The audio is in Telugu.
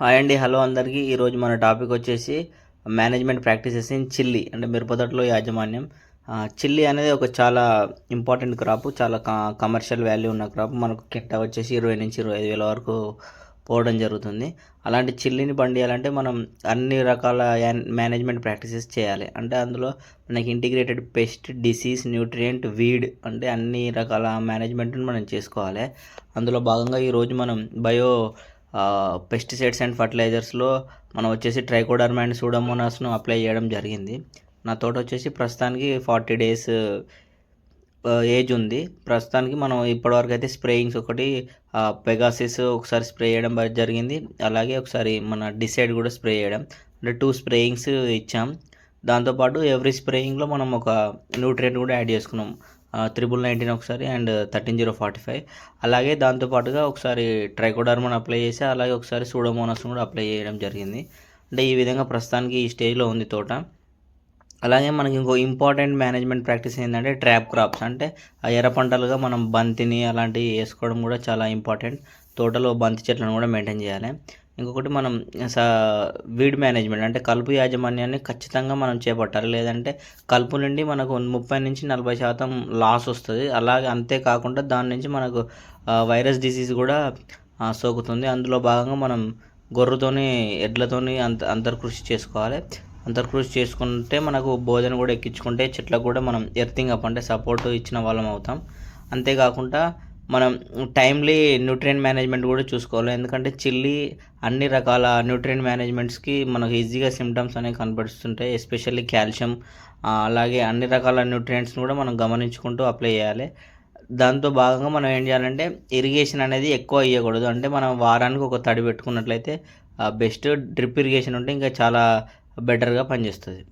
హాయ్ అండి హలో అందరికీ. ఈరోజు మన టాపిక్ వచ్చేసి మేనేజ్మెంట్ ప్రాక్టీసెస్ ఇన్ చిల్లీ అంటే మిరపదొట్లో యాజమాన్యం. చిల్లీ అనేది ఒక చాలా ఇంపార్టెంట్ క్రాప్ చాలా కమర్షియల్ వాల్యూ ఉన్న క్రాప్. మనకు కిట్ట వచ్చేసి ఇరవై నుంచి ఇరవై ఐదు వేల వరకు పోవడం జరుగుతుంది. అలాంటి చిల్లీని పండియాలంటే మనం అన్ని రకాల మేనేజ్మెంట్ ప్రాక్టీసెస్ చేయాలి. అంటే అందులో మనకి integrated pest disease nutrient weed అంటే అన్ని రకాల మేనేజ్మెంట్ని మనం చేసుకోవాలి. అందులో భాగంగా ఈరోజు మనం బయో పెస్టిసైడ్స్ అండ్ ఫర్టిలైజర్స్లో మనం వచ్చేసి ట్రైకోడర్మా అండ్ సూడోమోనాస్ను అప్లై చేయడం జరిగింది. నా తోట వచ్చేసి ప్రస్తుతానికి ఫార్టీ డేస్ ఏజ్ ఉంది. ప్రస్తుతానికి మనం ఇప్పటివరకు అయితే స్ప్రేయింగ్స్ ఒకటి పెగాసిస్ ఒకసారి స్ప్రే చేయడం జరిగింది. అలాగే ఒకసారి మన డిసైడ్ కూడా స్ప్రే చేయడం. అంటే టూ స్ప్రేయింగ్స్ ఇచ్చాం. దాంతోపాటు ఎవ్రీ స్ప్రేయింగ్లో మనం ఒక న్యూట్రియంట్ కూడా యాడ్ చేసుకున్నాం. త్రిబుల్ నైన్టీన్ ఒకసారి and thirteen zero forty five అలాగే దాంతోపాటుగా ఒకసారి ట్రైకోడర్మన్ అప్లై చేసి అలాగే ఒకసారి సూడోమోనస్ కూడా అప్లై చేయడం జరిగింది. అంటే ఈ విధంగా ప్రస్తుతానికి ఈ స్టేజ్లో ఉంది తోట. అలాగే మనకి ఇంకో ఇంపార్టెంట్ మేనేజ్మెంట్ ప్రాక్టీస్ ఏంటంటే ట్రాప్ క్రాప్స్ అంటే ఆ ఎర్ర పంటలుగా మనం బంతిని అలాంటివి వేసుకోవడం కూడా చాలా ఇంపార్టెంట్ తోటలో బంతి చెట్లను కూడా మెయింటైన్ చేయాలి. ఇంకొకటి మనం వీడ్ మేనేజ్మెంట్ అంటే కలుపు యాజమాన్యాన్ని ఖచ్చితంగా మనం చేపట్టాలి. లేదంటే కలుపు నుండి మనకు ముప్పై నుంచి నలభై శాతం లాస్ వస్తుంది. అలాగే అంతేకాకుండా దాని నుంచి మనకు వైరస్ డిసీజ్ కూడా సోకుతుంది. అందులో భాగంగా మనం గొర్రెతోని ఎడ్లతోని అంత అంతర్కృషి చేసుకోవాలి. అంతర్కృషి చేసుకుంటే మనకు భోజనం కూడా ఎక్కించుకుంటే చెట్లకు కూడా మనం ఎర్తింగ్ అప్ అంటే సపోర్ట్ ఇచ్చిన వాళ్ళం అవుతాం. అంతేకాకుండా మనం టైమ్లీ న్యూట్రియంట్ మేనేజ్మెంట్ కూడా చూసుకోవాలి. ఎందుకంటే చిల్లీ అన్ని రకాల న్యూట్రియంట్ మేనేజ్మెంట్స్కి మనకు ఈజీగా సిమ్టమ్స్ అనేవి కనబడుతుంటాయి ఎస్పెషల్లీ కాల్షియం అలాగే అన్ని రకాల న్యూట్రియంట్స్ని కూడా మనం గమనించుకుంటూ అప్లై చేయాలి. దాంతో భాగంగా మనం ఏం చేయాలంటే ఇరిగేషన్ అనేది ఎక్కువ ఇవ్వకూడదు అంటే మనం వారానికి ఒక తడి పెట్టుకున్నట్లయితే బెస్ట్ డ్రిప్ ఇరిగేషన్ ఉంటే ఇంకా చాలా బెటర్గా పనిచేస్తుంది.